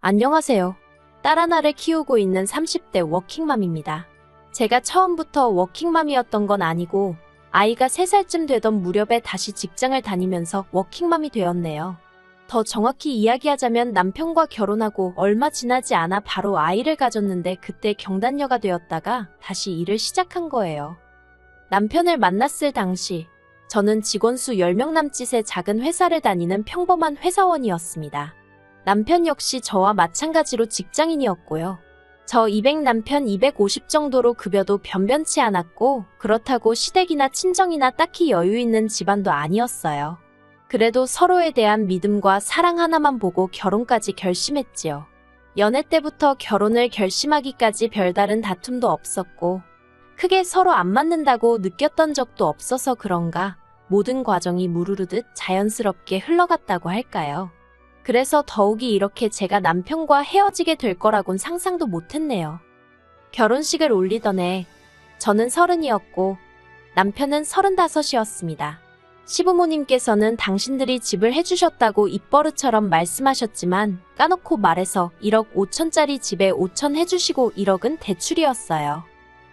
안녕하세요. 딸 하나를 키우고 있는 30대 워킹맘입니다. 제가 처음부터 워킹맘이었던 건 아니고 아이가 3살쯤 되던 무렵에 다시 직장을 다니면서 워킹맘이 되었네요. 더 정확히 이야기하자면 남편과 결혼하고 얼마 지나지 않아 바로 아이를 가졌는데 그때 경단녀가 되었다가 다시 일을 시작한 거예요. 남편을 만났을 당시 저는 직원 수 10명 남짓의 작은 회사를 다니는 평범한 회사원이었습니다. 남편 역시 저와 마찬가지로 직장인이었고요. 저 200 남편 250 정도로 급여도 변변치 않았고 그렇다고 시댁이나 친정이나 딱히 여유 있는 집안도 아니었어요. 그래도 서로에 대한 믿음과 사랑 하나만 보고 결혼까지 결심했지요. 연애 때부터 결혼을 결심하기까지 별다른 다툼도 없었고 크게 서로 안 맞는다고 느꼈던 적도 없어서 그런가 모든 과정이 무르르듯 자연스럽게 흘러갔다고 할까요? 그래서 더욱이 이렇게 제가 남편과 헤어지게 될 거라곤 상상도 못했네요. 결혼식을 올리던 해 저는 서른이었고 남편은 서른다섯이었습니다. 시부모님께서는 당신들이 집을 해주셨다고 입버릇처럼 말씀하셨지만 까놓고 말해서 1억 5천짜리 집에 5천 해주시고 1억은 대출이었어요.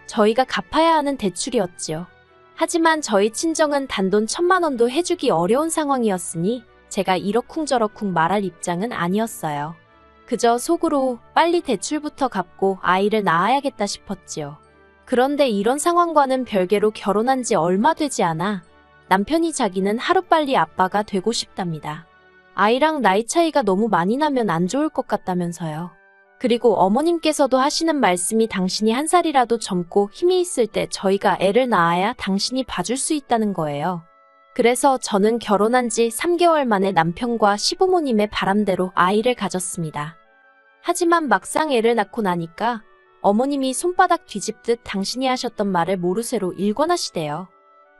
저희가 갚아야 하는 대출이었지요. 하지만 저희 친정은 단돈 천만 원도 해주기 어려운 상황이었으니 제가 이러쿵저러쿵 말할 입장은 아니었어요. 그저 속으로 빨리 대출부터 갚고 아이를 낳아야겠다 싶었지요. 그런데 이런 상황과는 별개로 결혼한 지 얼마 되지 않아 남편이 자기는 하루빨리 아빠가 되고 싶답니다. 아이랑 나이 차이가 너무 많이 나면 안 좋을 것 같다면서요. 그리고 어머님께서도 하시는 말씀이 당신이 한 살이라도 젊고 힘이 있을 때 저희가 애를 낳아야 당신이 봐줄 수 있다는 거예요. 그래서 저는 결혼한 지 3개월 만에 남편과 시부모님의 바람대로 아이를 가졌습니다. 하지만 막상 애를 낳고 나니까 어머님이 손바닥 뒤집듯 당신이 하셨던 말을 모르쇠로 일관하시대요.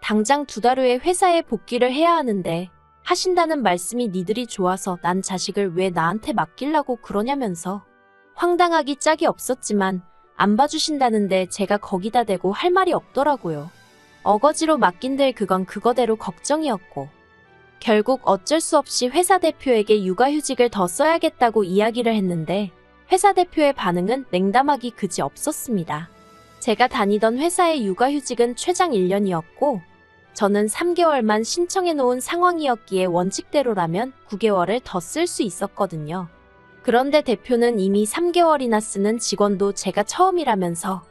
당장 두 달 후에 회사에 복귀를 해야 하는데 하신다는 말씀이 니들이 좋아서 난 자식을 왜 나한테 맡기려고 그러냐면서 황당하기 짝이 없었지만 안 봐주신다는데 제가 거기다 대고 할 말이 없더라고요. 어거지로 맡긴들 그건 그거대로 걱정이었고 결국 어쩔 수 없이 회사 대표에게 육아휴직을 더 써야겠다고 이야기를 했는데 회사 대표의 반응은 냉담하기 그지 없었습니다. 제가 다니던 회사의 육아휴직은 최장 1년이었고 저는 3개월만 신청해 놓은 상황이었기에 원칙대로라면 9개월을 더 쓸 수 있었거든요. 그런데 대표는 이미 3개월이나 쓰는 직원도 제가 처음이라면서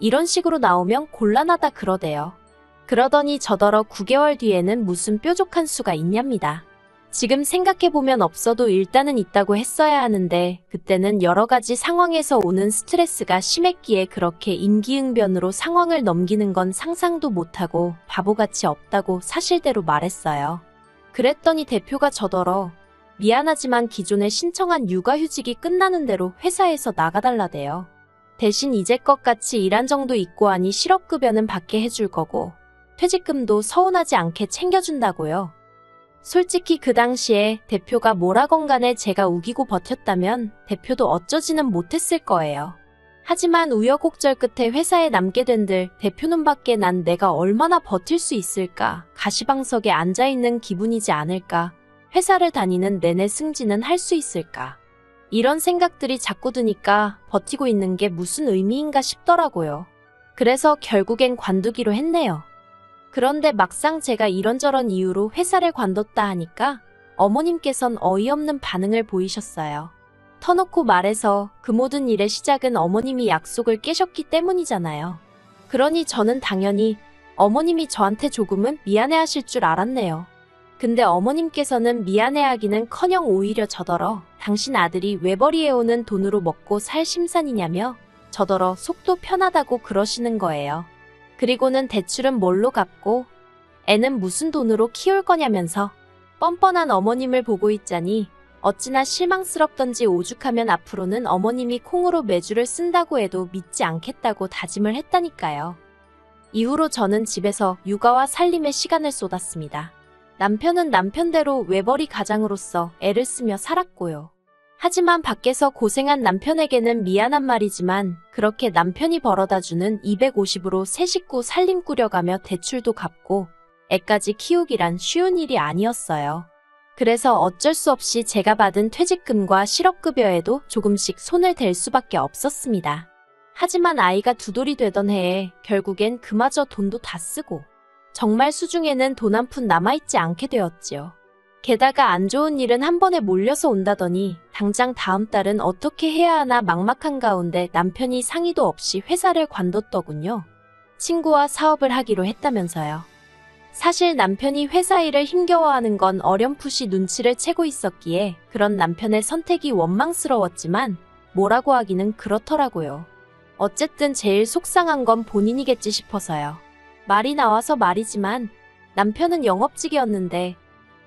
이런 식으로 나오면 곤란하다 그러대요. 그러더니 저더러 9개월 뒤에는 무슨 뾰족한 수가 있냐입니다. 지금 생각해보면 없어도 일단은 있다고 했어야 하는데 그때는 여러 가지 상황에서 오는 스트레스가 심했기에 그렇게 임기응변으로 상황을 넘기는 건 상상도 못하고 바보같이 없다고 사실대로 말했어요. 그랬더니 대표가 저더러 미안하지만 기존에 신청한 육아휴직이 끝나는 대로 회사에서 나가달라대요. 대신 이제껏 같이 일한 정도 있고 하니 실업급여는 받게 해줄 거고 퇴직금도 서운하지 않게 챙겨준다고요. 솔직히 그 당시에 대표가 뭐라건 간에 제가 우기고 버텼다면 대표도 어쩌지는 못했을 거예요. 하지만 우여곡절 끝에 회사에 남게 된들 대표 눈밖에 난 내가 얼마나 버틸 수 있을까 가시방석에 앉아있는 기분이지 않을까 회사를 다니는 내내 승진은 할 수 있을까 이런 생각들이 자꾸 드니까 버티고 있는 게 무슨 의미인가 싶더라고요. 그래서 결국엔 관두기로 했네요. 그런데 막상 제가 이런저런 이유로 회사를 관뒀다 하니까 어머님께선 어이없는 반응을 보이셨어요. 터놓고 말해서 그 모든 일의 시작은 어머님이 약속을 깨셨기 때문이잖아요. 그러니 저는 당연히 어머님이 저한테 조금은 미안해 하실 줄 알았네요. 근데 어머님께서는 미안해하기는 커녕 오히려 저더러 당신 아들이 외벌이해오는 돈으로 먹고 살 심산이냐며 저더러 속도 편하다고 그러시는 거예요. 그리고는 대출은 뭘로 갚고 애는 무슨 돈으로 키울 거냐면서 뻔뻔한 어머님을 보고 있자니 어찌나 실망스럽던지 오죽하면 앞으로는 어머님이 콩으로 매주를 쓴다고 해도 믿지 않겠다고 다짐을 했다니까요. 이후로 저는 집에서 육아와 살림에 시간을 쏟았습니다. 남편은 남편대로 외벌이 가장으로서 애를 쓰며 살았고요. 하지만 밖에서 고생한 남편에게는 미안한 말이지만 그렇게 남편이 벌어다주는 250으로 새 식구 살림 꾸려가며 대출도 갚고 애까지 키우기란 쉬운 일이 아니었어요. 그래서 어쩔 수 없이 제가 받은 퇴직금과 실업급여에도 조금씩 손을 댈 수밖에 없었습니다. 하지만 아이가 두 돌이 되던 해에 결국엔 그마저 돈도 다 쓰고 정말 수중에는 돈 한 푼 남아있지 않게 되었지요. 게다가 안 좋은 일은 한 번에 몰려서 온다더니 당장 다음 달은 어떻게 해야 하나 막막한 가운데 남편이 상의도 없이 회사를 관뒀더군요. 친구와 사업을 하기로 했다면서요. 사실 남편이 회사 일을 힘겨워하는 건 어렴풋이 눈치를 채고 있었기에 그런 남편의 선택이 원망스러웠지만 뭐라고 하기는 그렇더라고요. 어쨌든 제일 속상한 건 본인이겠지 싶어서요. 말이 나와서 말이지만 남편은 영업직이었는데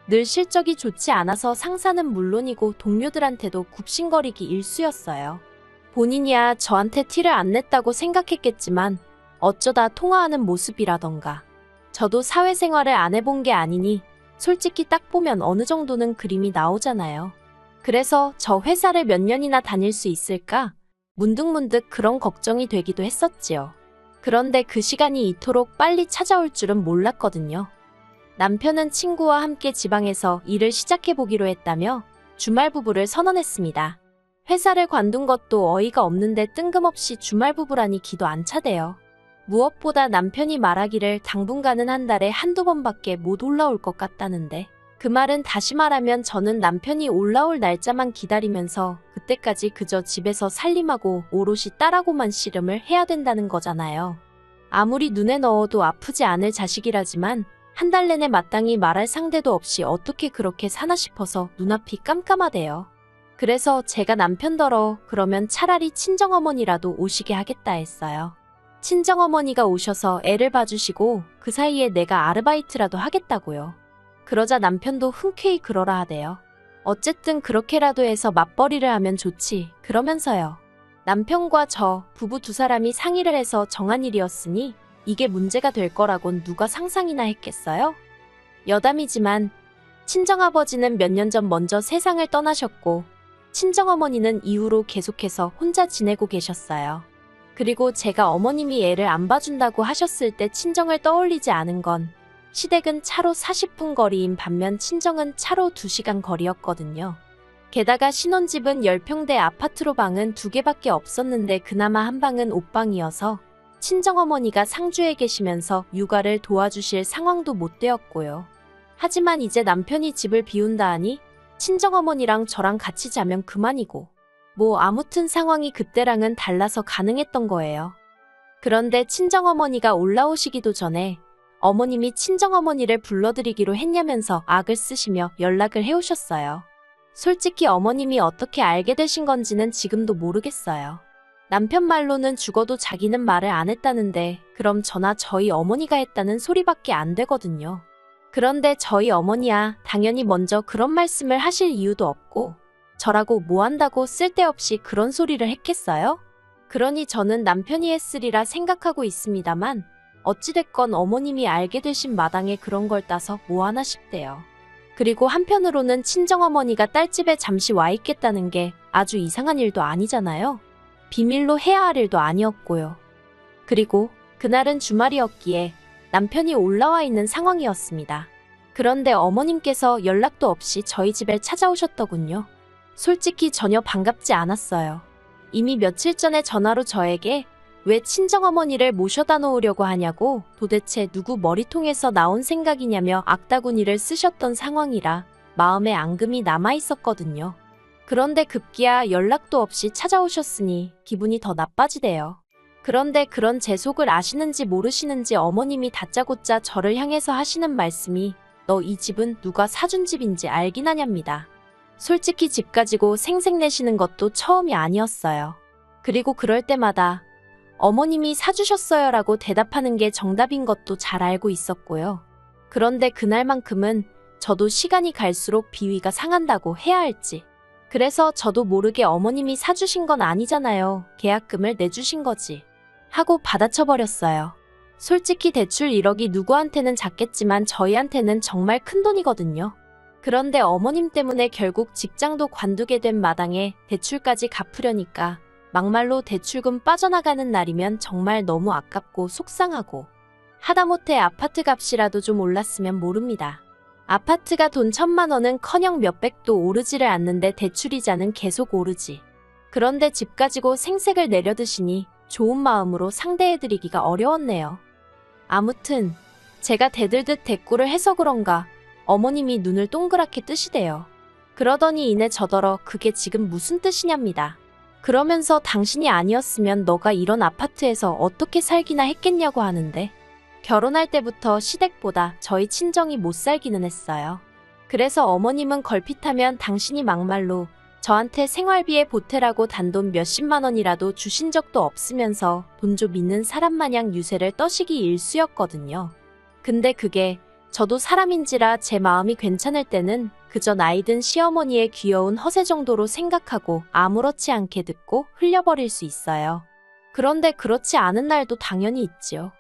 늘 실적이 좋지 않아서 상사는 물론이고 동료들한테도 굽신거리기 일쑤였어요. 본인이야 저한테 티를 안 냈다고 생각했겠지만 어쩌다 통화하는 모습이라던가 저도 사회생활을 안 해본 게 아니니 솔직히 딱 보면 어느 정도는 그림이 나오잖아요. 그래서 저 회사를 몇 년이나 다닐 수 있을까? 문득문득 그런 걱정이 되기도 했었지요. 그런데 그 시간이 이토록 빨리 찾아올 줄은 몰랐거든요. 남편은 친구와 함께 지방에서 일을 시작해보기로 했다며 주말 부부를 선언했습니다. 회사를 관둔 것도 어이가 없는데 뜬금없이 주말 부부라니 기도 안 차대요. 무엇보다 남편이 말하기를 당분간은 한 달에 한두 번밖에 못 올라올 것 같다는데 그 말은 다시 말하면 저는 남편이 올라올 날짜만 기다리면서 그때까지 그저 집에서 살림하고 오롯이 딸하고만 씨름을 해야 된다는 거잖아요. 아무리 눈에 넣어도 아프지 않을 자식이라지만 한 달 내내 마땅히 말할 상대도 없이 어떻게 그렇게 사나 싶어서 눈앞이 깜깜하대요. 그래서 제가 남편더러 그러면 차라리 친정어머니라도 오시게 하겠다 했어요. 친정어머니가 오셔서 애를 봐주시고 그 사이에 내가 아르바이트라도 하겠다고요. 그러자 남편도 흔쾌히 그러라 하대요. 어쨌든 그렇게라도 해서 맞벌이를 하면 좋지. 그러면서요. 남편과 저 부부 두 사람이 상의를 해서 정한 일이었으니 이게 문제가 될 거라곤 누가 상상이나 했겠어요? 여담이지만 친정아버지는 몇 년 전 먼저 세상을 떠나셨고 친정어머니는 이후로 계속해서 혼자 지내고 계셨어요. 그리고 제가 어머님이 애를 안 봐준다고 하셨을 때 친정을 떠올리지 않은 건 시댁은 차로 40분 거리인 반면 친정은 차로 2시간 거리였거든요. 게다가 신혼집은 10평대 아파트로 방은 두 개밖에 없었는데 그나마 한 방은 옷방이어서 친정어머니가 상주에 계시면서 육아를 도와주실 상황도 못 되었고요. 하지만 이제 남편이 집을 비운다 하니 친정어머니랑 저랑 같이 자면 그만이고 뭐 아무튼 상황이 그때랑은 달라서 가능했던 거예요. 그런데 친정어머니가 올라오시기도 전에 어머님이 친정어머니를 불러드리기로 했냐면서 악을 쓰시며 연락을 해오셨어요. 솔직히 어머님이 어떻게 알게 되신 건지는 지금도 모르겠어요. 남편 말로는 죽어도 자기는 말을 안 했다는데 그럼 저나 저희 어머니가 했다는 소리밖에 안 되거든요. 그런데 저희 어머니야 당연히 먼저 그런 말씀을 하실 이유도 없고 저라고 뭐 한다고 쓸데없이 그런 소리를 했겠어요? 그러니 저는 남편이 했으리라 생각하고 있습니다만 어찌됐건 어머님이 알게 되신 마당에 그런 걸 따서 뭐 하나 싶대요. 그리고 한편으로는 친정어머니가 딸집에 잠시 와 있겠다는 게 아주 이상한 일도 아니잖아요. 비밀로 해야 할 일도 아니었고요. 그리고 그날은 주말이었기에 남편이 올라와 있는 상황이었습니다. 그런데 어머님께서 연락도 없이 저희 집에 찾아오셨더군요. 솔직히 전혀 반갑지 않았어요. 이미 며칠 전에 전화로 저에게 왜 친정어머니를 모셔다 놓으려고 하냐고 도대체 누구 머리통에서 나온 생각이냐며 악다구니를 쓰셨던 상황이라 마음에 앙금이 남아 있었거든요. 그런데 급기야 연락도 없이 찾아오셨으니 기분이 더 나빠지대요. 그런데 그런 제 속을 아시는지 모르시는지 어머님이 다짜고짜 저를 향해서 하시는 말씀이 너 이 집은 누가 사준 집인지 알긴 하냐입니다. 솔직히 집 가지고 생색내시는 것도 처음이 아니었어요. 그리고 그럴 때마다 어머님이 사주셨어요 라고 대답하는 게 정답인 것도 잘 알고 있었고요. 그런데 그날만큼은 저도 시간이 갈수록 비위가 상한다고 해야 할지. 그래서 저도 모르게 어머님이 사주신 건 아니잖아요. 계약금을 내주신 거지. 하고 받아쳐버렸어요. 솔직히 대출 1억이 누구한테는 작겠지만 저희한테는 정말 큰 돈이거든요. 그런데 어머님 때문에 결국 직장도 관두게 된 마당에 대출까지 갚으려니까 막말로 대출금 빠져나가는 날이면 정말 너무 아깝고 속상하고 하다못해 아파트 값이라도 좀 올랐으면 모릅니다. 아파트가 돈 천만 원은 커녕 몇백도 오르지를 않는데 대출이자는 계속 오르지. 그런데 집 가지고 생색을 내려드시니 좋은 마음으로 상대해드리기가 어려웠네요. 아무튼 제가 대들듯 대꾸를 해서 그런가 어머님이 눈을 동그랗게 뜨시대요. 그러더니 이내 저더러 그게 지금 무슨 뜻이냐입니다. 그러면서 당신이 아니었으면 너가 이런 아파트에서 어떻게 살기나 했겠냐고 하는데 결혼할 때부터 시댁보다 저희 친정이 못 살기는 했어요. 그래서 어머님은 걸핏하면 당신이 막말로 저한테 생활비에 보태라고 단돈 몇십만 원이라도 주신 적도 없으면서 돈좀 있는 사람 마냥 유세를 떠시기 일쑤였거든요. 근데 그게 저도 사람인지라 제 마음이 괜찮을 때는 그저 나이든 시어머니의 귀여운 허세 정도로 생각하고 아무렇지 않게 듣고 흘려버릴 수 있어요. 그런데 그렇지 않은 날도 당연히 있지요.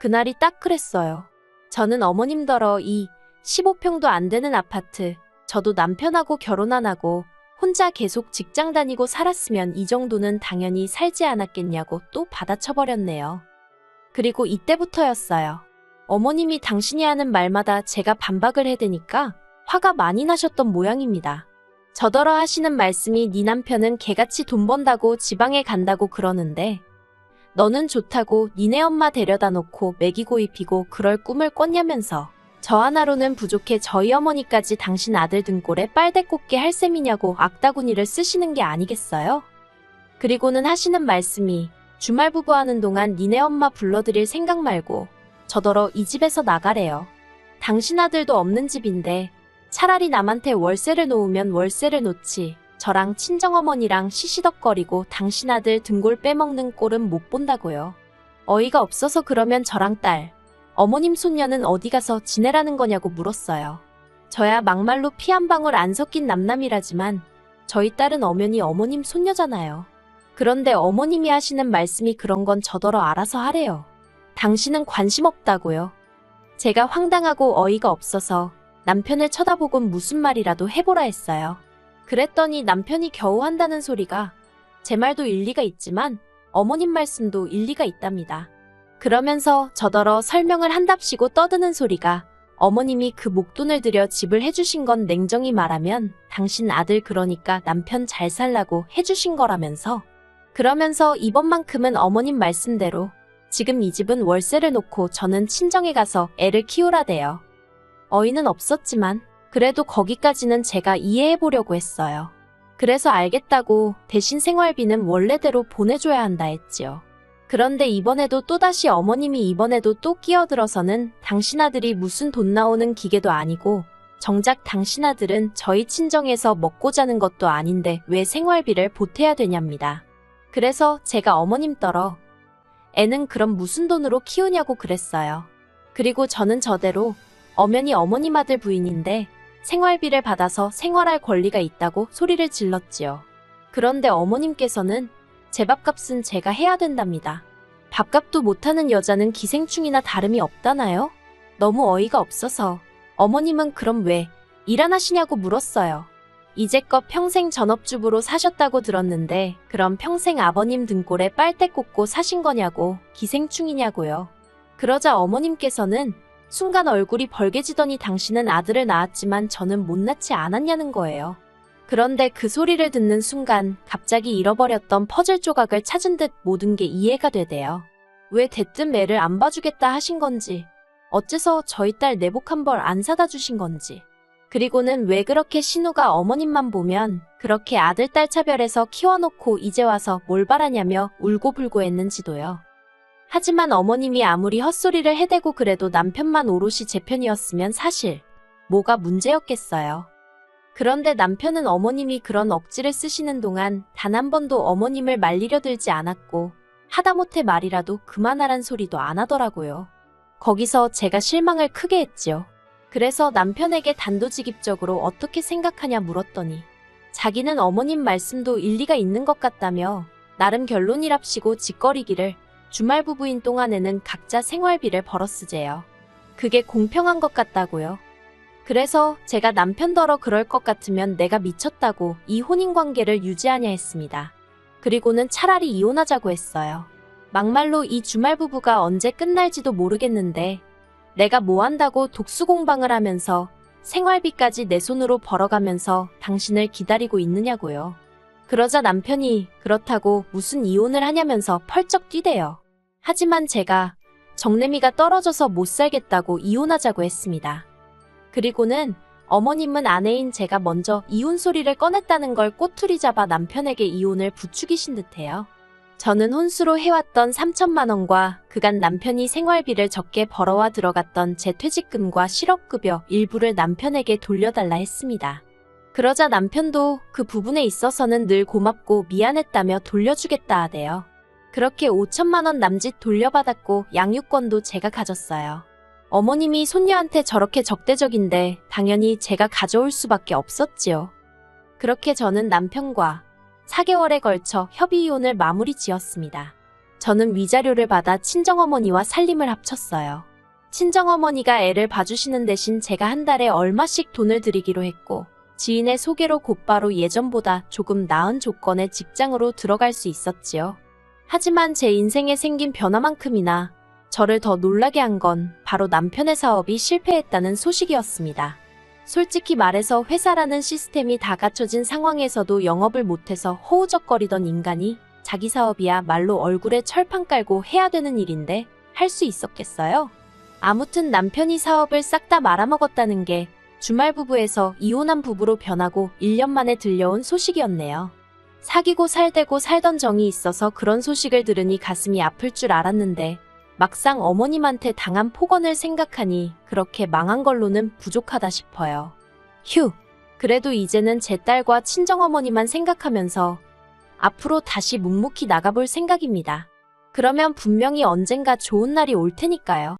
그날이 딱 그랬어요. 저는 어머님더러 이 15평도 안 되는 아파트, 저도 남편하고 결혼 안 하고 혼자 계속 직장 다니고 살았으면 이 정도는 당연히 살지 않았겠냐고 또 받아쳐버렸네요. 그리고 이때부터였어요. 어머님이 당신이 하는 말마다 제가 반박을 해대니까 화가 많이 나셨던 모양입니다. 저더러 하시는 말씀이 네 남편은 개같이 돈 번다고 지방에 간다고 그러는데 너는 좋다고 니네 엄마 데려다 놓고 먹이고 입히고 그럴 꿈을 꿨냐면서 저 하나로는 부족해 저희 어머니까지 당신 아들 등골에 빨대 꽂게 할 셈이냐고 악다구니를 쓰시는 게 아니겠어요? 그리고는 하시는 말씀이 주말 부부하는 동안 니네 엄마 불러드릴 생각 말고 저더러 이 집에서 나가래요. 당신 아들도 없는 집인데 차라리 남한테 월세를 놓으면 월세를 놓지 저랑 친정어머니랑 시시덕거리고 당신 아들 등골 빼먹는 꼴은 못 본다고요. 어이가 없어서 그러면 저랑 딸, 어머님 손녀는 어디 가서 지내라는 거냐고 물었어요. 저야 막말로 피 한 방울 안 섞인 남남이라지만 저희 딸은 엄연히 어머님 손녀잖아요. 그런데 어머님이 하시는 말씀이 그런 건 저더러 알아서 하래요. 당신은 관심 없다고요. 제가 황당하고 어이가 없어서 남편을 쳐다보곤 무슨 말이라도 해보라 했어요. 그랬더니 남편이 겨우 한다는 소리가 제 말도 일리가 있지만 어머님 말씀도 일리가 있답니다. 그러면서 저더러 설명을 한답시고 떠드는 소리가 어머님이 그 목돈을 들여 집을 해주신 건 냉정히 말하면 당신 아들 그러니까 남편 잘 살라고 해주신 거라면서 그러면서 이번만큼은 어머님 말씀대로 지금 이 집은 월세를 놓고 저는 친정에 가서 애를 키우라대요. 어이는 없었지만 그래도 거기까지는 제가 이해해 보려고 했어요. 그래서 알겠다고 대신 생활비는 원래대로 보내줘야 한다 했지요. 그런데 이번에도 또다시 어머님이 이번에도 또 끼어들어서는 당신 아들이 무슨 돈 나오는 기계도 아니고 정작 당신 아들은 저희 친정에서 먹고 자는 것도 아닌데 왜 생활비를 보태야 되냐입니다. 그래서 제가 어머님 떨어 애는 그럼 무슨 돈으로 키우냐고 그랬어요. 그리고 저는 저대로 엄연히 어머님 아들 부인인데 생활비를 받아서 생활할 권리가 있다고 소리를 질렀지요. 그런데 어머님께서는 제 밥값은 제가 해야 된답니다. 밥값도 못하는 여자는 기생충이나 다름이 없다나요? 너무 어이가 없어서 어머님은 그럼 왜일안 하시냐고 물었어요. 이제껏 평생 전업주부로 사셨다고 들었는데 그럼 평생 아버님 등골에 빨대 꽂고 사신 거냐고 기생충이냐고요. 그러자 어머님께서는 순간 얼굴이 벌개지더니 당신은 아들을 낳았지만 저는 못 낳지 않았냐는 거예요. 그런데 그 소리를 듣는 순간 갑자기 잃어버렸던 퍼즐 조각을 찾은 듯 모든 게 이해가 되대요. 왜 대뜸 애를 안 봐주겠다 하신 건지, 어째서 저희 딸 내복 한 벌 안 사다 주신 건지, 그리고는 왜 그렇게 신우가 어머님만 보면 그렇게 아들 딸 차별해서 키워놓고 이제 와서 뭘 바라냐며 울고불고 했는지도요. 하지만 어머님이 아무리 헛소리를 해대고 그래도 남편만 오롯이 제 편이었으면 사실 뭐가 문제였겠어요. 그런데 남편은 어머님이 그런 억지를 쓰시는 동안 단 한 번도 어머님을 말리려 들지 않았고 하다못해 말이라도 그만하란 소리도 안 하더라고요. 거기서 제가 실망을 크게 했지요. 그래서 남편에게 단도직입적으로 어떻게 생각하냐 물었더니 자기는 어머님 말씀도 일리가 있는 것 같다며 나름 결론이랍시고 짓거리기를 주말 부부인 동안에는 각자 생활비를 벌어 쓰재요. 그게 공평한 것 같다고요. 그래서 제가 남편더러 그럴 것 같으면 내가 미쳤다고 이 혼인관계를 유지하냐 했습니다. 그리고는 차라리 이혼하자고 했어요. 막말로 이 주말 부부가 언제 끝날지도 모르겠는데 내가 뭐 한다고 독수 공방을 하면서 생활비까지 내 손으로 벌어가면서 당신을 기다리고 있느냐고요. 그러자 남편이 그렇다고 무슨 이혼을 하냐면서 펄쩍 뛰대요. 하지만 제가 정내미가 떨어져서 못 살겠다고 이혼하자고 했습니다. 그리고는 어머님은 아내인 제가 먼저 이혼 소리를 꺼냈다는 걸 꼬투리 잡아 남편에게 이혼을 부추기신 듯해요. 저는 혼수로 해왔던 3천만 원과 그간 남편이 생활비를 적게 벌어와 들어갔던 제 퇴직금과 실업급여 일부를 남편에게 돌려달라 했습니다. 그러자 남편도 그 부분에 있어서는 늘 고맙고 미안했다며 돌려주겠다 하대요. 그렇게 5천만 원 남짓 돌려받았고 양육권도 제가 가졌어요. 어머님이 손녀한테 저렇게 적대적인데 당연히 제가 가져올 수밖에 없었지요. 그렇게 저는 남편과 4개월에 걸쳐 협의 이혼을 마무리 지었습니다. 저는 위자료를 받아 친정어머니와 살림을 합쳤어요. 친정어머니가 애를 봐주시는 대신 제가 한 달에 얼마씩 돈을 드리기로 했고, 지인의 소개로 곧바로 예전보다 조금 나은 조건의 직장으로 들어갈 수 있었지요. 하지만 제 인생에 생긴 변화만큼이나 저를 더 놀라게 한 건 바로 남편의 사업이 실패했다는 소식이었습니다. 솔직히 말해서 회사라는 시스템이 다 갖춰진 상황에서도 영업을 못해서 허우적거리던 인간이 자기 사업이야 말로 얼굴에 철판 깔고 해야 되는 일인데 할 수 있었겠어요? 아무튼 남편이 사업을 싹 다 말아먹었다는 게 주말 부부에서 이혼한 부부로 변하고 1년 만에 들려온 소식이었네요. 사귀고 살대고 살던 정이 있어서 그런 소식을 들으니 가슴이 아플 줄 알았는데 막상 어머님한테 당한 폭언을 생각하니 그렇게 망한 걸로는 부족하다 싶어요. 휴, 그래도 이제는 제 딸과 친정어머니만 생각하면서 앞으로 다시 묵묵히 나가볼 생각입니다. 그러면 분명히 언젠가 좋은 날이 올 테니까요.